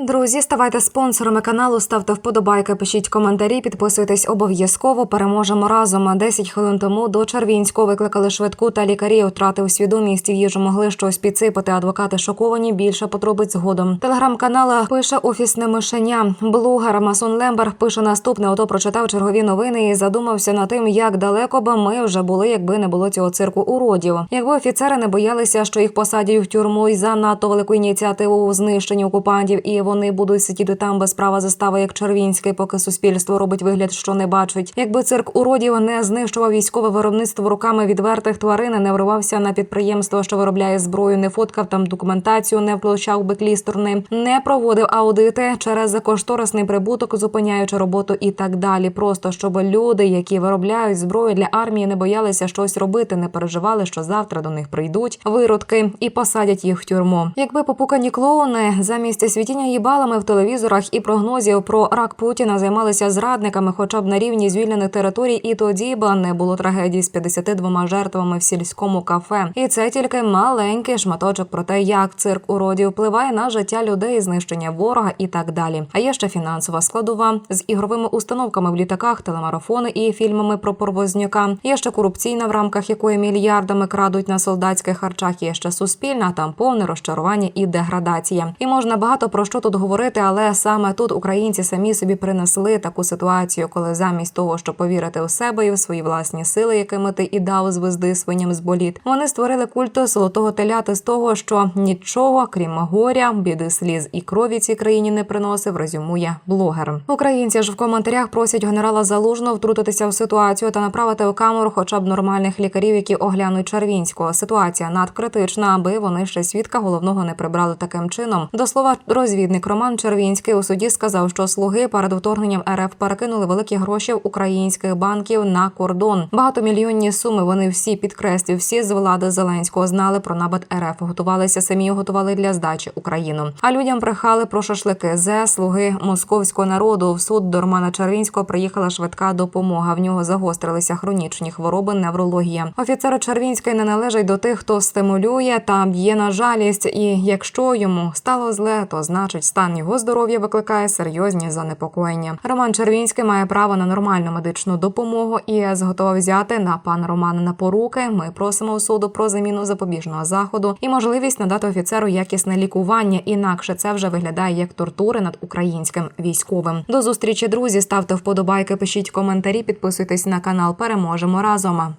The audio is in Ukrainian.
Друзі, ставайте спонсорами каналу, ставте вподобайки, пишіть коментарі, підписуйтесь обов'язково. Переможемо разом. 10 хвилин тому до Червінського викликали швидку та лікарі втратив свідомість. Їжу могли щось підсипати. Адвокати шоковані. Більше подробиць згодом. Телеграм-канала пише офісне мишеня. Блогер Масон Лемберг пише наступне. Ото прочитав чергові новини і задумався над тим, як далеко би ми вже були, якби не було цього цирку уродів. Якби офіцери не боялися, що їх посадять в тюрму і за надто велику ініціативу у знищенні окупантів, і вони будуть сидіти там без права застави, як Червінський, поки суспільство робить вигляд, що не бачить. Якби цирк уродів не знищував військове виробництво руками відвертих тварин, не вривався на підприємство, що виробляє зброю, не фоткав там документацію, не влучав би клісторни, не проводив аудити через кошторисний прибуток, зупиняючи роботу і так далі. Просто щоб люди, які виробляють зброю для армії, не боялися щось робити, не переживали, що завтра до них прийдуть виродки і посадять їх в тюрму. Якби попукані клоуни замість світіння їбалами в телевізорах і прогнозів про рак Путіна займалися зрадниками, хоча б на рівні звільнених територій, і тоді б не було трагедії з 52 жертвами в сільському кафе. І це тільки маленький шматочок про те, як цирк уродів впливає на життя людей, знищення ворога і так далі. А є ще фінансова складова з ігровими установками в літаках, телемарафони і фільмами про Порвозняка. Є ще корупційна, в рамках якої мільярдами крадуть на солдатських харчах. Є ще суспільна, там повне розчарування і деградація. І можна багато про що тут говорити, але саме тут українці самі собі принесли таку ситуацію, коли замість того, щоб повірити у себе і в свої власні сили, якими ти і дав звезди свиням з боліт, вони створили культ золотого теляти з того, що нічого, крім горя, біди сліз і крові цій країні не приносив. Резюмує блогер. Українці ж в коментарях просять генерала Залужного втрутитися в ситуацію та направити у камеру хоча б нормальних лікарів, які оглянуть Червінського. Ситуація надкритична, аби вони ще свідка головного не прибрали таким чином. До слова, розвідник Роман Червінський у суді сказав, що слуги перед вторгненням РФ перекинули великі гроші в українських банків на кордон. Багатомільйонні суми. Вони всі підкреслю, всі з влади Зеленського знали про напад РФ, готувалися самі готували для здачі Україну. А людям брехали про шашлики. Зе слуги московського народу. В суд до Романа Червінського приїхала швидка допомога. В нього загострилися хронічні хвороби, неврологія. Офіцери Червінської не належать до тих, хто стимулює та б'є на жалість. І якщо йому стало зле, то значить стан його здоров'я викликає серйозні занепокоєння. Роман Червінський має право на нормальну медичну допомогу і зготовий взяти на пана Романа на поруки. Ми просимо у суду про заміну запобіжного заходу і можливість надати офіцеру якісне лікування. Інакше це вже виглядає як тортури над українським військовим. До зустрічі, друзі. Ставте вподобайки, пишіть коментарі, підписуйтесь на канал. Переможемо разом.